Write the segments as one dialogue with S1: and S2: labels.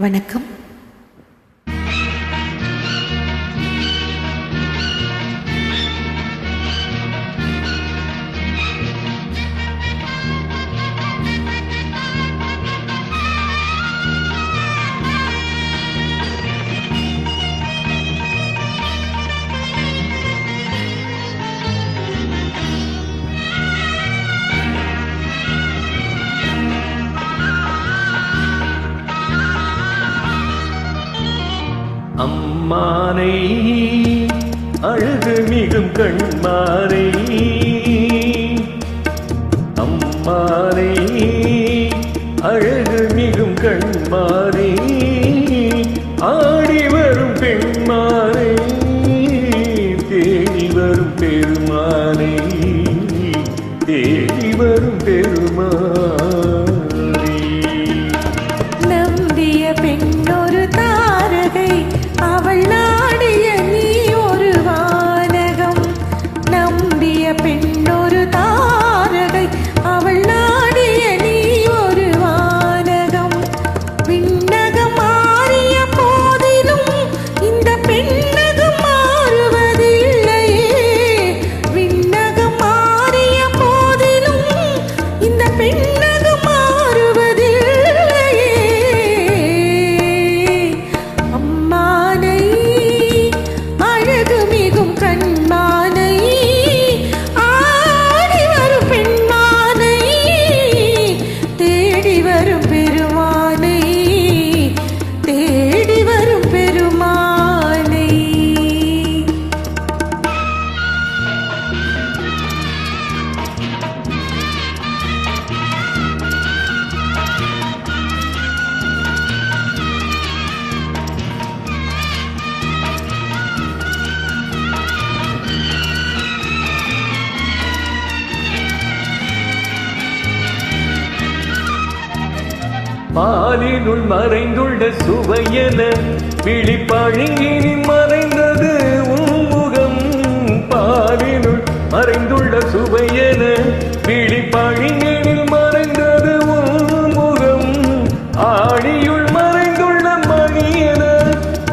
S1: வணக்கம்.
S2: மானை அழகு மிகும் கண்மானை. அம்மானை அழகு மிகும் கண்மானை. ஆடி வரும் பெண்மானை தேடி வரும் பெருமானை. தேடி வரும் பெருமான். பாலினுள் மறைந்துள்ள சுவையென விழிப்பழுங்கினி மறைந்தது உன்முகம் பாலினுள் மறைந்துள்ள சுவையென விழிப்பழுங்கினில் மறைந்தது உன்முகம் ஆடியுள் மறைந்துள்ள மணியென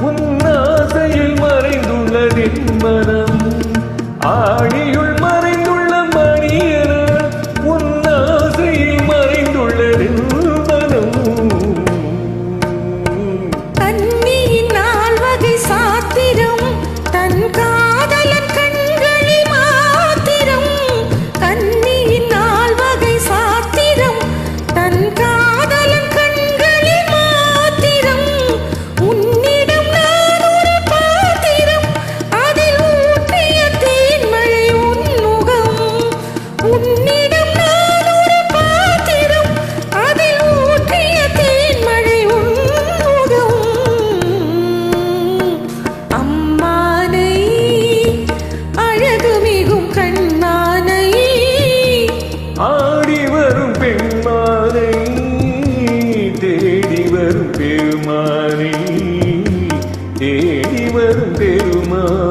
S2: உன் ஆசையில் மறைந்துள்ளதின் மனம். ஆடி வரும் பெருமானே தேடி வரும் பெருமான்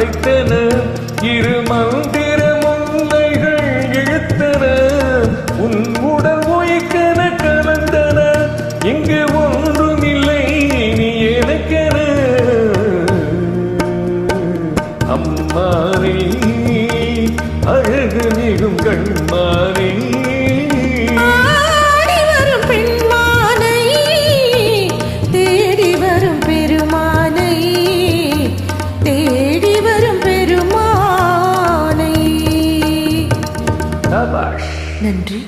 S2: அழைத்தன இருமந்த
S1: நன்றி.